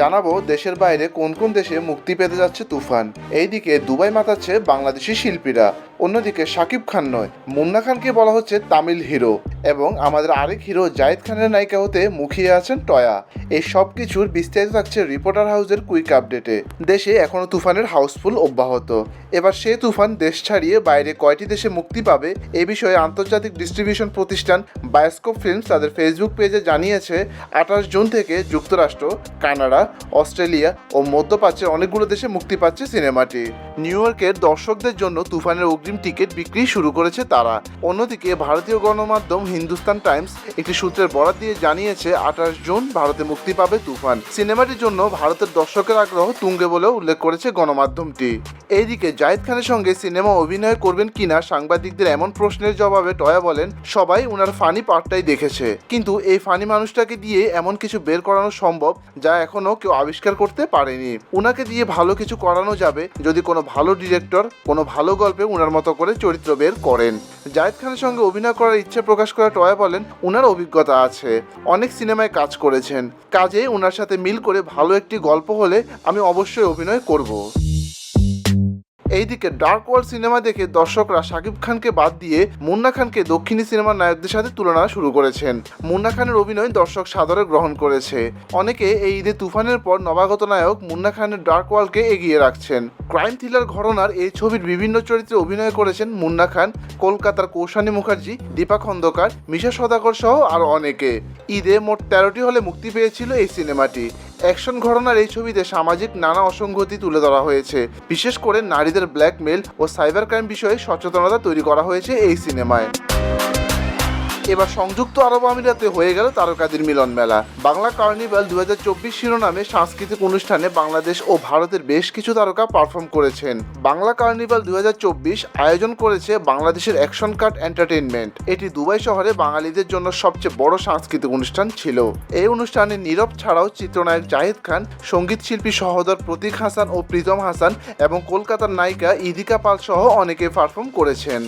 জানাব দেশের বাইরে কোন কোন দেশে মুক্তি পেতে যাচ্ছে তুফান। এইদিকে দুবাই মাতাচ্ছে বাংলাদেশি শিল্পীরা। অন্যদিকে শাকিব খান নয়, মুন্না খানকে বলা হচ্ছে তামিল হিরো। এবং আমাদের আরেক হিরো জায়েদ খানের নায়িকা হতে মুখিয়ে আছেন টয়া। এই সব কিছুর বিস্তারিত থাকছে রিপোর্টার হাউসের কুইক আপডেটে। দেশে এখনও তুফানের হাউসফুল অব্যাহত। এবার সে তুফান দেশ ছাড়িয়ে বাইরে কয়টি দেশে মুক্তি পাবে, এ বিষয়ে আন্তর্জাতিক ডিস্ট্রিবিউশন প্রতিষ্ঠান বায়োস্কোপ ফিল্মস তাদের ফেসবুক পেজে জানিয়েছে, আঠাশ জুন থেকে যুক্তরাষ্ট্র, কানাডা, অস্ট্রেলিয়া ও মধ্যপ্রাচ্যের অনেকগুলো দেশে মুক্তি পাচ্ছে সিনেমাটি। নিউ ইয়র্কের দর্শকদের জন্য তুফানের অগ্রিম টিকিট বিক্রি শুরু করেছে তারা। অন্যদিকে ভারতীয় গণমাধ্যম হিন্দুস্তান টাইমস একটি সূত্রের বরাত দিয়ে জানিয়েছে, আঠাশ জুন ভারতে মুক্তি পাবে তুফান। সিনেমাটির জন্য ভারতের দর্শকের আগ্রহ তুঙ্গে বলেও উল্লেখ করেছে গণমাধ্যমটি। এইদিকে জাহিদ খানের সঙ্গে সিনেমা অভিনয় করবেন কিনা সাংবাদিকদের এমন প্রশ্নের জবাবে টয়া বলেন, সবাই উনার ফানি পার্টটাই দেখেছে। কিন্তু এই ফানি মানুষটাকে দিয়ে এমন কিছু বের করানো সম্ভব যা এখনও কেউ আবিষ্কার করতে পারেনি। উনাকে দিয়ে ভালো কিছু করানো যাবে যদি কোনো ভালো ডিরেক্টর, কোনো ভালো গল্পে উনার মতো করে চরিত্র বের করেন। জায়েদ খানের সঙ্গে অভিনয় করার ইচ্ছে প্রকাশ করে টয়া বলেন, উনার অভিজ্ঞতা আছে। অনেক সিনেমায় কাজ করেছেন। কাজে উনার সাথে মিল করে ভালো একটি গল্প হলে আমি অবশ্যই অভিনয় করব। এইদিকে ডার্ক ওয়ার্ল্ড সিনেমা দেখে দর্শকরা শাকিব খানকে বাদ দিয়ে মুন্না খানকে দক্ষিণী সিনেমার নায়কদের সাথে তুলনা শুরু করেছেন। মুন্না খানের অভিনয় দর্শক সাদরে গ্রহণ করেছে। অনেকে এই ঈদে তুফানের পর নবাগত নায়ক মুন্না খানের ডার্ক ওয়ার্ল্ডকে এগিয়ে রাখছেন। ক্রাইম থ্রিলার ঘটনার এই ছবির বিভিন্ন চরিত্রে অভিনয় করেছেন মুন্না খান, কলকাতার কৌশানী মুখার্জি, দীপা খন্দকার, মিশা সদাকর সহ আরও অনেকে। ঈদে মোট তেরোটি হলে মুক্তি পেয়েছিল এই সিনেমাটি অ্যাকশন ঘটনার এই ছবিতে সামাজিক নানা অসঙ্গতি তুলে ধরা হয়েছে। বিশেষ করে নারীদের ব্ল্যাকমেল ও সাইবার ক্রাইম বিষয়ে সচেতনতা তৈরি করা হয়েছে এই সিনেমায়। এবার সংযুক্ত আরব আমিরাতে হয়ে গেল তারকাদের মিলন মেলা। বাংলা কার্নিভাল দু হাজার চব্বিশ শিরোনামে সাংস্কৃতিক অনুষ্ঠানে বাংলাদেশ ও ভারতের বেশ কিছু তারকা পারফর্ম করেছেন। বাংলা কার্নিভাল দু হাজার চব্বিশ আয়োজন করেছে বাংলাদেশের অ্যাকশন কার্ড এন্টারটেইনমেন্ট। এটি দুবাই শহরে বাঙালিদের জন্য সবচেয়ে বড় সাংস্কৃতিক অনুষ্ঠান ছিল। এই অনুষ্ঠানে নীরব ছাড়াও চিত্রনায়ক জাহিদ খান, সংগীত শিল্পী সহোদর প্রতীক হাসান ও প্রীতম হাসান এবং কলকাতার নায়িকা ইদিকা পাল সহ অনেকে পারফর্ম করেছেন।